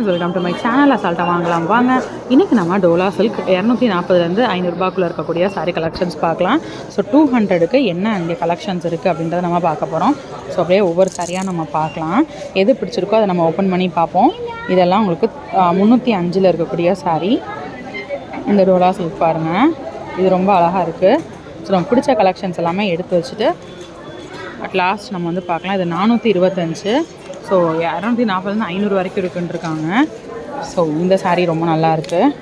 Friends welcome to my channel அசால்ட்டாக வாங்கலாம். வாங்க இன்றைக்கி நம்ம டோலா சில்க் இரநூத்தி நாற்பதுலேருந்து ஐநூறுரூபாக்குள்ளே இருக்கக்கூடிய சாரீ கலெக்ஷன்ஸ் பார்க்கலாம். ஸோ டூ ஹண்ட்ரடுக்கு என்ன இங்கே கலெக்ஷன்ஸ் இருக்குது அப்படின்றத நம்ம பார்க்க போகிறோம் ஸோ அப்படியே ஒவ்வொரு சாரியாக நம்ம பார்க்கலாம். எது பிடிச்சிருக்கோ அதை நம்ம ஓப்பன் பண்ணி பார்ப்போம். இதெல்லாம் உங்களுக்கு முந்நூற்றி அஞ்சில் இருக்கக்கூடிய சாரீ இந்த டோலா சில்க் பாருங்கள் இது ரொம்ப அழகாக இருக்குது ஸோ நம்ம பிடிச்ச கலெக்ஷன்ஸ் எல்லாமே எடுத்து வச்சுட்டு அட் லாஸ்ட் நம்ம வந்து பார்க்கலாம். இது நானூற்றி இருபத்தஞ்சு. ஸோ இரநூத்தி நாற்பதுலேருந்து ஐநூறு வரைக்கும் இருக்குன்னு இருக்காங்க ஸோ இந்த சாரீ ரொம்ப நல்லா இருக்குது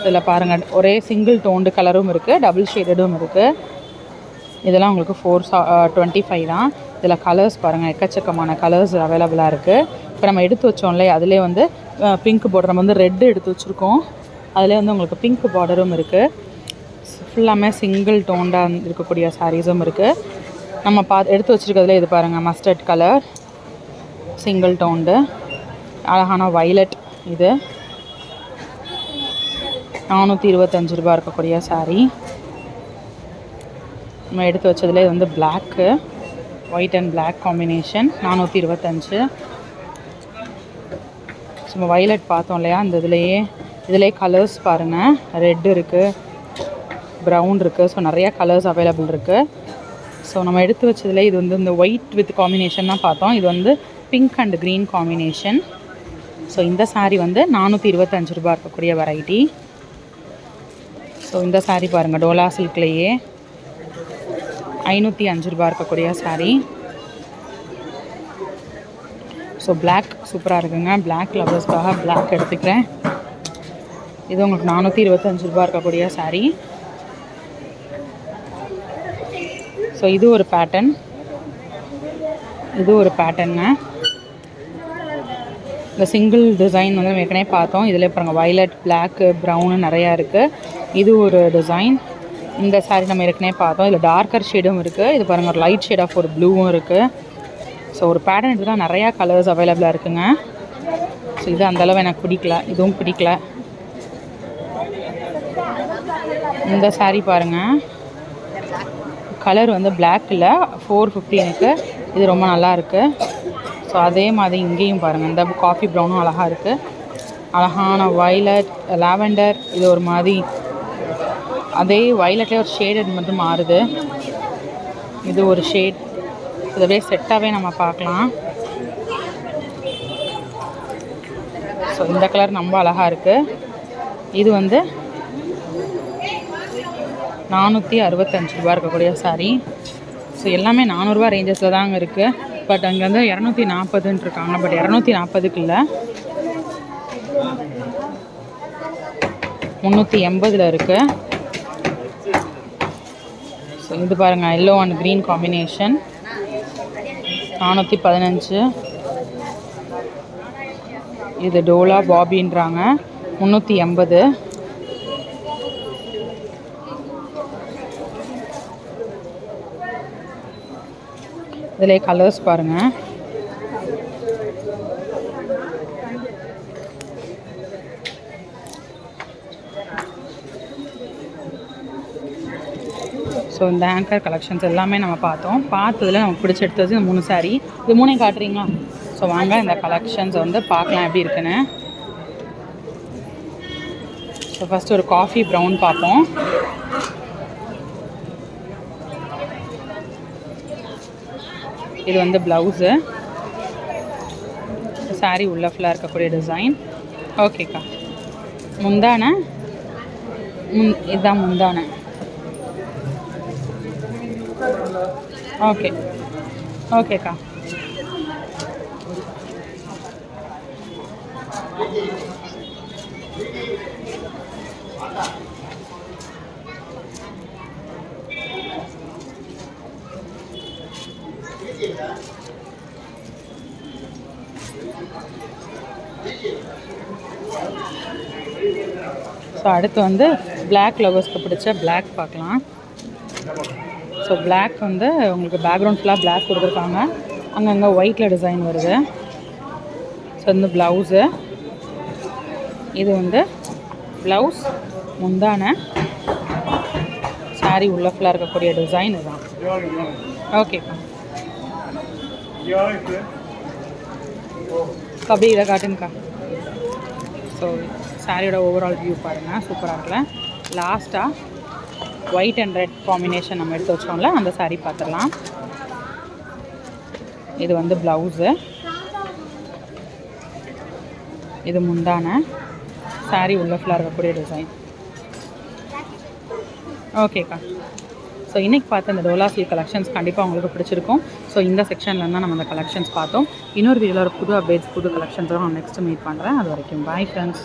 இதில் பாருங்கள் ஒரே சிங்கிள் டோன்டு கலரும் இருக்குது டபுள் ஷேடடும் இருக்குது இதெல்லாம் உங்களுக்கு ஃபோர் சா டுவெண்ட்டி ஃபைவ் தான். இதில் கலர்ஸ் பாருங்கள் எக்கச்சக்கமான கலர்ஸ் அவைலபிளாக இருக்குது இப்போ நம்ம எடுத்து வச்சோம்ல அதிலே வந்து uh, பிங்க் பார்டர் நம்ம வந்து ரெட்டு எடுத்து வச்சுருக்கோம். அதிலே வந்து உங்களுக்கு பிங்க் பார்டரும் இருக்குது ஃபுல்லாமே சிங்கிள் டோண்டாக இருக்கக்கூடிய சாரீஸும் இருக்குது நம்ம பா எடுத்து வச்சுருக்கிறதுல இது பாருங்கள் மஸ்டர்ட் கலர் சிங்கிள் டோண்டு அழகான வைலட் இது. நானூற்றி இருபத்தஞ்சு ரூபா இருக்கக்கூடிய சாரீ நம்ம எடுத்து வச்சதில் இது வந்து black white and black combination நானூற்றி இருபத்தஞ்சு. நம்ம வைலட் பார்த்தோம் இல்லையா அந்த இதுலேயே. இதுலேயே கலர்ஸ் பாருங்கள் ரெட் இருக்குது ப்ரௌன் இருக்குது ஸோ நிறைய கலர்ஸ் அவைலபிள் இருக்குது ஸோ நம்ம எடுத்து வச்சதில் இது வந்து இந்த ஒயிட் வித் காம்பினேஷன் தான் பார்த்தோம். இது வந்து pink and green combination so இந்த சாரீ வந்து நானூற்றி இருபத்தஞ்சு ரூபா இருக்கக்கூடிய வெரைட்டி ஸோ இந்த சாரீ பாருங்கள் டோலா சில்க்லேயே ஐநூற்றி அஞ்சு ரூபா இருக்கக்கூடிய சாரீ ஸோ பிளாக் சூப்பராக இருக்குங்க. பிளாக் லவர்ஸ்க்காக பிளாக் எடுத்துக்கிறேன். இது உங்களுக்கு நானூற்றி இருபத்தஞ்சு ரூபா இருக்கக்கூடிய சாரீ ஸோ இது ஒரு பேட்டர்ன் இது ஒரு பேட்டர்னுங்க இந்த சிங்கிள் டிசைன் வந்து நம்ம ஏற்கனவே பார்த்தோம். இதில் பாருங்கள் வயலட் பிளாக்கு ப்ரௌனு நிறையா இருக்குது இது ஒரு டிசைன் இந்த saree நம்ம ஏற்கனவே பார்த்தோம். இதில் டார்க்கர் ஷேடும் இருக்குது இது பாருங்கள் ஒரு லைட் ஷேட் ஆஃப் ஒரு ப்ளூவும் இருக்குது ஸோ ஒரு பேட்டர்ன் எடுத்துகிட்டா நிறையா கலர்ஸ் அவைலபிளாக இருக்குங்க. ஸோ இது அந்தளவு எனக்கு பிடிக்கல. இதுவும் பிடிக்கல. இந்த saree பாருங்கள் கலர் வந்து பிளாக்கில் ஃபோர் ஃபிஃப்டீனுக்கு இது ரொம்ப நல்லா இருக்குது ஸோ அதே மாதிரி இங்கேயும் பாருங்கள் இந்த காஃபி ப்ரௌனும் அழகாக இருக்குது அழகான வைலட் லாவெண்டர் இது ஒரு மாதிரி. அதே வைலட்லேயே ஒரு ஷேடட் மட்டும் மாறுது. இது ஒரு ஷேட் இது அப்படியே செட்டாகவே நம்ம பார்க்கலாம். ஸோ இந்த கலர் ரொம்ப அழகாக இருக்குது இது வந்து நானூற்றி அறுபத்தஞ்சு ரூபா இருக்கக்கூடிய சாரீ ஸோ எல்லாமே நானூறுரூவா ரேஞ்சஸில் தாங்க இருக்குது பட் அங்கே வந்து இரநூத்தி நாற்பதுன்னு இருக்காங்க. பட் இரநூத்தி நாற்பதுக்கு இல்லை முந்நூற்றி எண்பதில் இருக்குது ஸோ இது பாருங்கள் எல்லோ அண்ட் க்ரீன் காம்பினேஷன் நானூற்றி பதினஞ்சு. இது டோலா பாபின்றாங்க. முந்நூற்றி எண்பது. இதிலே கலர்ஸ் பாருங்கள் ஸோ இந்த ஆங்கர் கலெக்ஷன்ஸ் எல்லாமே நம்ம பார்த்தோம். பார்த்ததுல நமக்கு பிடிச்ச எடுத்தது இந்த மூணு சாரீ இது மூணையும் காட்டுறீங்களா? ஸோ வாங்க இந்த கலெக்ஷன்ஸ் வந்து பார்க்கலாம் எப்படி இருக்குன்னு. ஸோ ஃபஸ்ட்டு ஒரு காஃபி ப்ரௌன் பார்ப்போம். இது வந்து ப்ளவுஸு சாரீ உள்ள ஃபுல்லாக இருக்கக்கூடிய டிசைன் ஓகேக்கா முந்தான? முன் இதுதான் முந்தானை. ஓகே ஓகேக்கா ஸோ அடுத்து வந்து பிளாக் லவர்ஸ்க்கு பிடிச்ச பிளாக் பார்க்கலாம். ஸோ பிளாக் வந்து உங்களுக்கு பேக்ரவுண்ட் ஃபுல்லாக பிளாக் கொடுத்துருக்காங்க. அங்கங்கே ஒயிட்டில் டிசைன் வருது. ஸோ இந்த ப்ளவுஸு இது வந்து ப்ளவுஸ் முந்தான. சாரி உள்ள ஃபுல்லாக இருக்கக்கூடிய டிசைன் இதுதான் ஓகேக்கா Yeah, அப்படியே இதை காட்டுங்கக்கா ஸோ சாரியோட ஓவரால் வியூ பாருங்கள் சூப்பராக இருக்குல்ல? லாஸ்ட்டாக ஒயிட் அண்ட் ரெட் காம்பினேஷன் நம்ம எடுத்து வச்சோம்ல அந்த saree பார்த்துடலாம் இது வந்து ப்ளவுஸு இது முந்தான. Saree உள்ள ஃபுல்லாக இருக்கக்கூடிய டிசைன் ஓகேக்கா ஸோ இன்றைக்கி பார்த்த இந்த டோலா சில்க் கலெக்ஷன்ஸ் கண்டிப்பாக உங்களுக்கு பிடிச்சிருக்கும். ஸோ இந்த செக்ஷனில் தான் நம்ம அந்த கலெக்ஷன்ஸ் பார்த்தோம். இன்னொரு வீடியோவில் ஒரு புது அப்டேட்ஸ் புது கலெக்ஷன்ஸ் நான் நெக்ஸ்ட் மீட் பண்ணுறேன் அது வரைக்கும் பாய் ஃப்ரெண்ட்ஸ்